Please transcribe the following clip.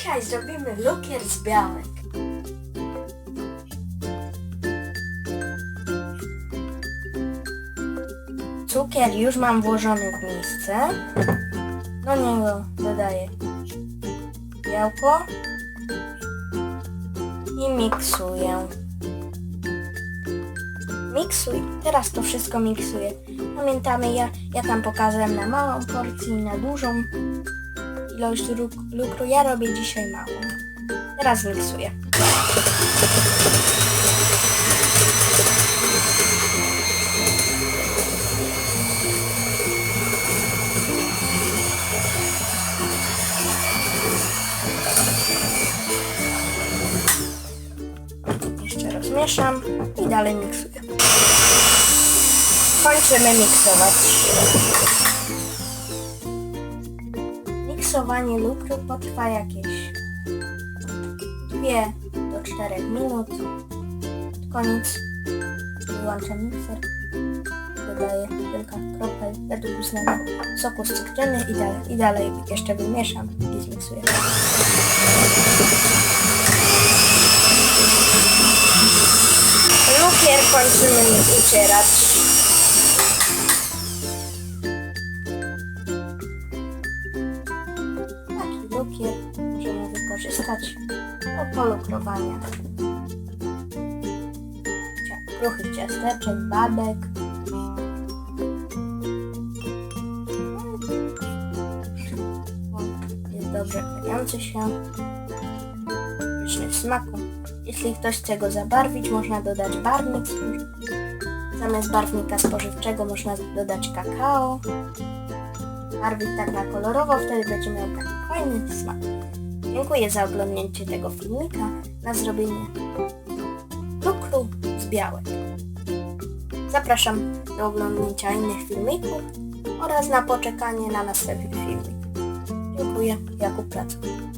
Dzisiaj zrobimy lukier z białek. Cukier już mam włożony w miejsce. Do niego dodaję białko i miksuję. Miksuj. Teraz to wszystko miksuję. Pamiętamy, ja, ja tam pokazałem na małą porcję i na dużą ilość luk- lukru. Ja robię dzisiaj małą. Teraz miksuję. Jeszcze rozmieszam i dalej miksuję. Kończymy miksować. Miksowanie lukru potrwa jakieś 2 do 4 minut. Koniec. Wyłączam mikser. Dodaję kilka kropel według uznania soku z cytryny i dalej, i dalej jeszcze wymieszam i zmiksuję. Lukier kończymy ucierać. Możemy wykorzystać do polukrowania kruchych ciasteczek, babek. Jest dobrze klejący się, pyszny w smaku. Jeśli ktoś chce go zabarwić, można dodać barwnik. Zamiast barwnika spożywczego można dodać kakao. Barwić tak na kolorowo, wtedy będzie miał taki fajny smak. Dziękuję za oglądnięcie tego filmika na zrobienie lukru z białek. Zapraszam do oglądnięcia innych filmików oraz na poczekanie na następny filmik. Dziękuję, Jakub Pracownik.